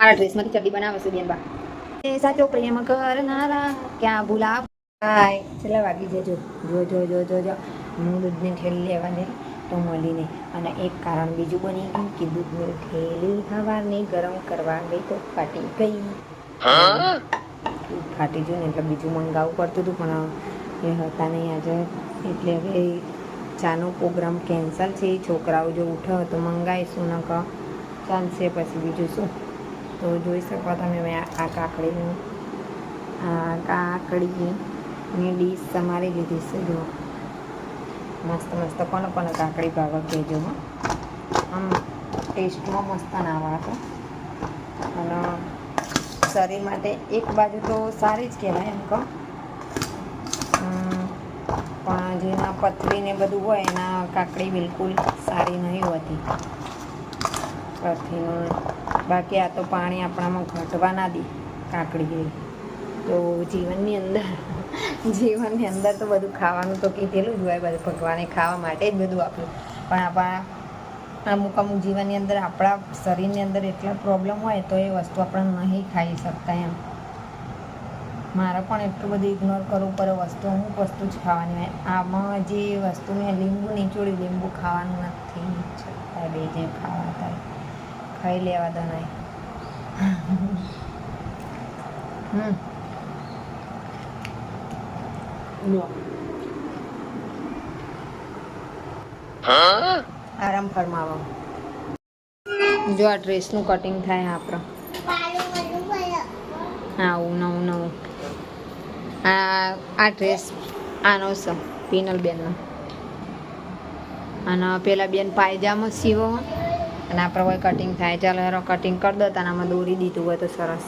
મારા ડ્રેસમાંથી ચડ્ડી બનાવે છે બેન બા એ સાચો પ્રેમ કરનારા ક્યાં ભૂલા ભાઈ. છેલ્લા વાગી જજો જો. જો જો જો જો હું દૂધની ઠેલી લેવાને તો મળીને. અને એક કારણ બીજું બની ગયું કે દૂધની થેલી હવાને ગરમ કરવા ગઈ તો ફાટી ગઈ. ફાટી ગયું ને એટલે બીજું મંગાવવું પડતું હતું પણ એ હતા નહીં આજે. એટલે હવે ચાનો પ્રોગ્રામ કેન્સલ છે. છોકરાઓ જો ઉઠો તો મંગાવીશું ન કહો ચાલશે પછી બીજું શું? તો જોઈ શકો તમે મેં આ કાકડીનું, આ કાકડીની ડીશ તમારી લીધી છે જો મસ્ત મસ્ત કોને કોને કાકડી ભાવે કહેજો આમ ટેસ્ટમાં મસ્ત ના હતો. અને શરીર માટે એક બાજુ તો સારી જ કહેવાય એમ કહો પણ જેના પથરી ને બધું હોય, એના કાકડી બિલકુલ સારી નહીં હોતી. પથરીનું બાકી આ તો પાણી આપણામાં ઘટવા ના દે, કાકડી ગઈ તો જીવનની અંદર જીવનની અંદર તો બધું ખાવાનું તો કીધેલું જ હોય, બધું ભગવાને ખાવા માટે જ બધું આપ્યું. પણ આપણા, અમુક અમુક જીવનની અંદર આપણા શરીરની અંદર એટલા પ્રોબ્લેમ હોય તો એ વસ્તુ આપણે નહીં ખાઈ શકતા એમ. મારે પણ એટલું બધું ઇગ્નોર કરવું પડે, વસ્તુ હું વસ્તુ જ ખાવાની હોય. આમાં જે વસ્તુ મેં લીંબુ નીચોડ્યું લીંબુ ખાવાનું નથી. બે જે ખાવા થાય. ખાઈ લેવા દો નહીં હમ આરામ ફરમાવો. જો આ ડ્રેસનું કટિંગ થાય આપણો. આવું નવું નવું આ આ ડ્રેસ આનો છે પીનલ બેનનો અને પેલા બેન પાયજામો સીવો અને આપણે હોય કટિંગ થાય. ચાલો હેરો કટિંગ કરી દો તને આમાં દોરી દીધું હોય તો સરસ.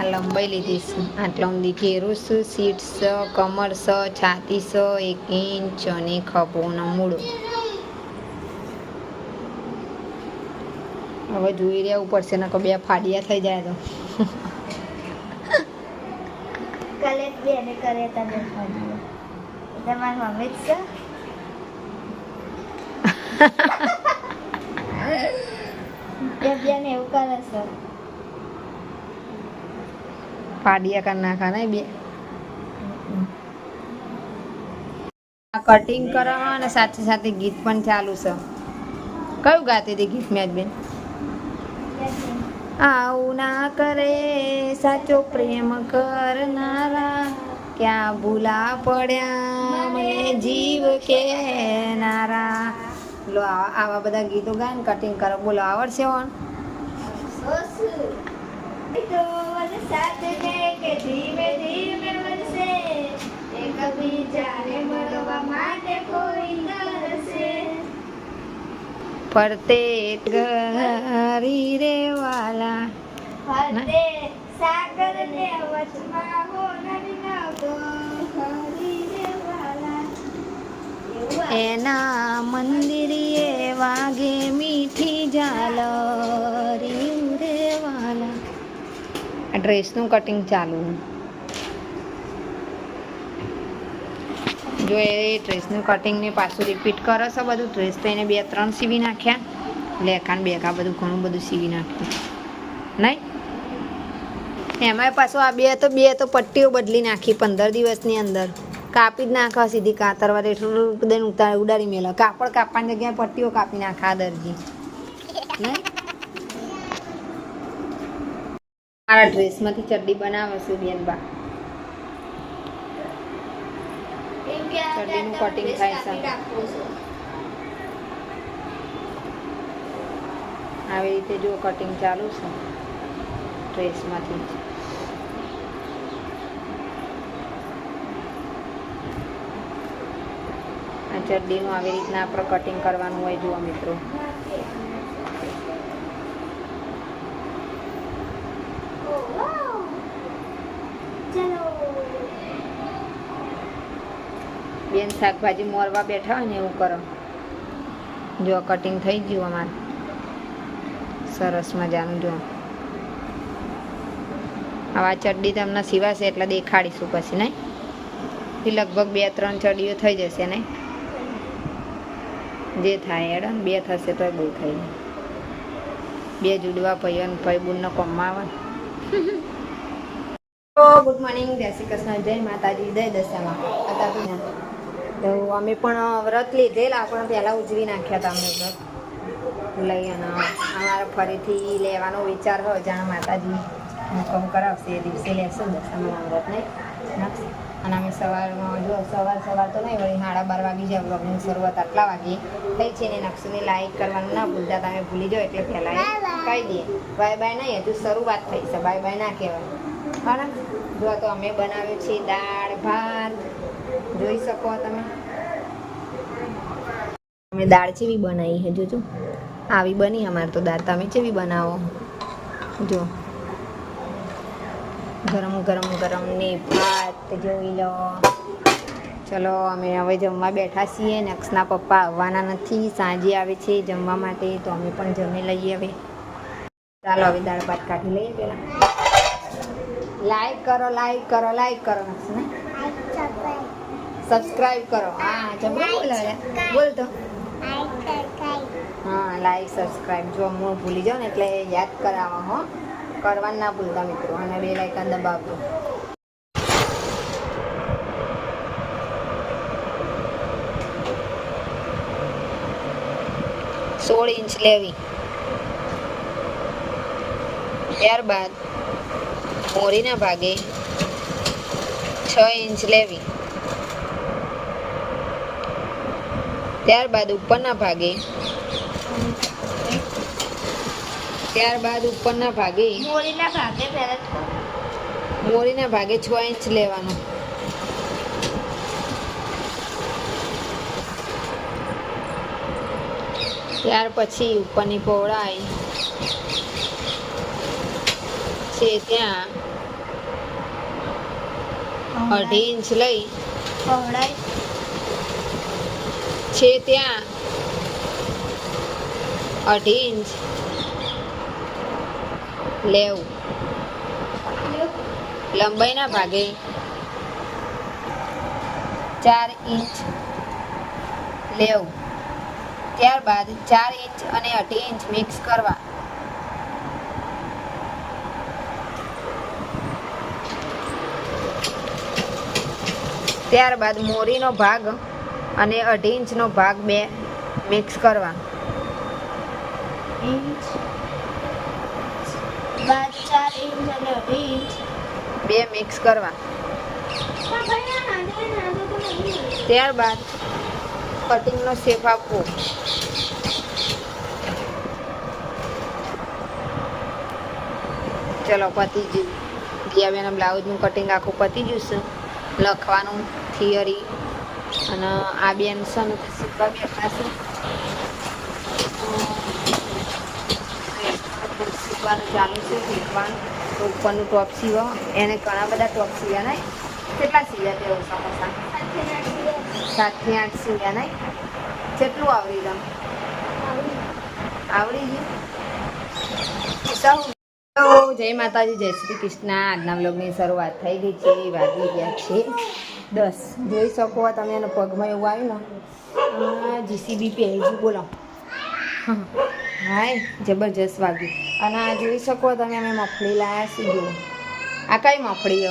આ લંબાઈ લીધી છે. આટલા ઊંધી ઘેરું છું. સીટ છે કમર સ, છાતી સ, એક ઇંચ અને ખભો ને મૂળો. હવે જોઈ રહ્યા ઉપર છે ને બે ફાડિયા થઈ જાય તો. કાલે બેને કરે ફોન તમારી છે બે બેન એવું કરે છે. ફાડિયા કરી નાખા ને બે. કટિંગ કરવા અને સાથે સાથે ગીત પણ ચાલુ છે. કયું ગાતી હતી ગીત મેં બેન? આવું ના કરે સાચો પ્રેમ કરનારા. ક્યાં ભૂલા પડ્યા મને જીવ કેનારા લો આવા આવા બધા ગીતો ગાય ને કટિંગ કરો બોલો આવડશે હોન તો વરસાદ છે કે ધીમે ધીમે વરસે એકબીજાને મળવા માટે કોઈ તરસે ફરતે ઘરી રે વાલા ફરતે સાગર ને વચમાં એના મંદિરે વાગે મીઠી ઝાલરી રે વાલા આ ડ્રેસનું કટિંગ ચાલુ. જો એ ડ્રેસનું કટિંગને પાછું રિપીટ કરો છો બધું, ડ્રેસ તો એને બે ત્રણ સીવી નાખ્યા. લેખાન બેખા બધું ઘણું બધું સીવી નાખ્યું. નહીં? એમાંય પાછું આ બે તો બે તો પટ્ટીઓ બદલી નાખી પંદર દિવસની અંદર. કાપી જ નાખવા સીધી કાતરવા એટલું દઈને ઉતાર ઉડાડી મેલો. કાપડ કાપવાની જગ્યાએ પટ્ટીઓ કાપી નાખા દરજી. મારા ડ્રેસમાંથી ચડ્ડી બનાવે છે બેન બા. કેમ કે ચડ્ડીનું કટિંગ થાય. છે. આવી રીતે જો કટિંગ ચાલુ છે ડ્રેસમાંથી જ આ ચડ્ડીનું આવી રીતના આપણે કટિંગ કરવાનું હોય, જુઓ મિત્રો. બેન શાકભાજી મોરવા બેઠા હોય ને એવું કરો. જો કટિંગ થઈ ગયું અમારે. સરસ મજાનું જો આવા ચડ્ડી તમને સિવાશે એટલે દેખાડીશું પછી, નહીં? લગભગ બે ત્રણ ચડીઓ થઈ જશે, નહીં? જે થાય એડ બે થશે તો બહુ થઈ જાય. બે જુડવા ભાઈઓ ને ભાઈ બુનનો કોમમાં આવે ગુડ મોર્નિંગ. જય શ્રી કૃષ્ણ. જય માતાજી. જય દશામાં. તો અમે પણ વ્રત લીધેલા, પણ પહેલાં ઉજવી નાખ્યા હતા અમે વ્રત. લઈ અને અમારે ફરીથી લેવાનો વિચાર હોય, જાણે માતાજી હુકમ કરાવશે એ દિવસે લેશું દશામાં વ્રત નહીં. અને અમે સવારમાં જો સવાર સવાર તો નહીં, વળી સાડા બાર વાગી જાય વ્લોગની શરૂઆત આટલા વાગે. થઈ છે ને નકશોને લાઈક કરવાનું ના ભૂલતા, તમે ભૂલી જાઓ એટલે પહેલાં કહી દઈએ. બાય બાય નહીં, હજુ શરૂઆત થઈ છે બાય બાય ના કહેવાય. હા? જો તો અમે બનાવ્યું છે દાળ, ભાત. જોઈ શકો તમે. અમે દાળ ચેવી બનાવી છે, જોજો. આવી બની અમારે તો દાળ. તમે ચેવી બનાવો? જો. ગરમ ગરમ ગરમ ને ભાત. જોઈ લો. ચલો અમે હવે જમવા બેઠા છીએ. નક્ષના પપ્પા આવવાના નથી. સાંજે આવે છે જમવા માટે તો અમે પણ જમી લઈએ હવે. ચાલો હવે દાળ ભાત કાઢી લઈએ પેલા લાઈક કરો લાઈક કરો લાઈક કરો નક્ષને સબસ્ક્રાઇબ કરો. હા જમવા બોલો બોલ તો. હા લાઈક સબસ્ક્રાઈબ જો હું ભૂલી જાઉં ને એટલે યાદ કરાવો હો. કરવાનું ના ભૂલતા મિત્રો. અને બે લાઇકન દબાવજો. સોળ ઇંચ લેવી. ત્યારબાદ મોરીના ભાગે છ ઇંચ લેવી. ત્યારબાદ ઉપરના ભાગે ત્યારબાદ ઉપરના ભાગે મોરીના ભાગે મોરીના ભાગે છ ઇંચ લેવાનો. ત્યાર પછી ઉપરની પહોળાઈ છે ત્યાં અઢી ઇંચ લઈ પહોળાઈ? છે ત્યાં અઢી ઇંચ લેવું. લંબાઈના ભાગે ચાર ઇંચ લેવું. ત્યારબાદ ચાર ઇંચ અને અઢી ઇંચ મિક્સ કરવા. ત્યારબાદ મોરીનો ભાગ અને અઢી ઇંચનો ભાગ બે મિક્સ કરવા. બે મિક્સ કરવા. ત્યારબાદ કટિંગનો શેપ આપવો. ચલો પતી ગયું. દિયાબેના બ્લાઉઝનું કટિંગ આખું પતી ગયું છે. લખવાનું થિયરી અને આ બેન છે ને શીખવા બેઠા છે શીખવાનું ચાલુ છે, શીખવાનું. તો ઉપરનું ટોપ સીવો. એને ઘણા બધા ટોપ સીવ્યા નહીં. કેટલા સીવ્યા તે ઓછા સાતથી આઠ સીવ્યા નહીં. કેટલું આવડી ગયું. આવડી ગયું? જય માતાજી, જય શ્રી કૃષ્ણ. આજના બ્લોગની શરૂઆત થઈ ગઈ છે. વાગી ગયા છે દસ. જોઈ શકો તમે એનો પગમાં એવું આવ્યું ને. જીસીબી પહેરી બોલો. હાય, જબરજસ્ત વાગ્યું. અને આ જોઈ શકો તમે અમે મફળી લાયા છીએ જુઓ. આ કઈ મફળી?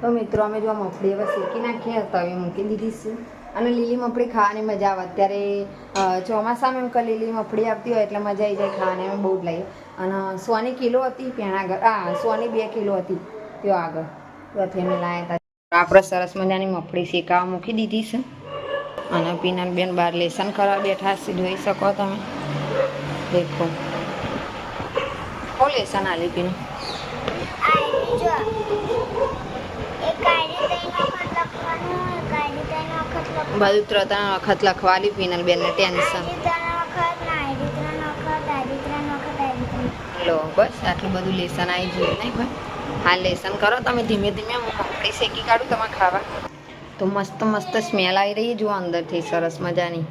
તો મિત્રો, અમે જો મફળી હવે શેકી નાખીએ હવે મૂકી દીધી છે. અને લીલી મફળી ખાવાની મજા આવે. અત્યારે ચોમાસામાં એમ કે લીલી મફળી આવતી હોય એટલે મજા આવી જાય ખાવાની. અમે બહુ જ લઈએ. અને સોની કિલો હતી ત્યાં આગળ આ સોની બે કિલો હતી ત્યાં આગળ. ત્યાંથી અમે લાવ્યા હતા આપણે સરસ મજાની મફળી શેકાવા મૂકી દીધી છે. અને પીનલ બેન બહાર લેસન કરવા બેઠા છે જોઈ શકો તમે. દેખો. કો લેસન આલી પીનું બધું ત્રણ વખત લખવાલી પીનલ બેનને ટેન્શન. લો, બસ, આટલું બધું લેસન આવી જોઈએ નહીં હા, લેસન કરો તમે ધીમે ધીમે, હું મગફળી શેકી કાઢું તમે ખાવા. તો મસ્ત મસ્ત સ્મેલ આવી રહી જો અંદરથી, સરસ મજાની.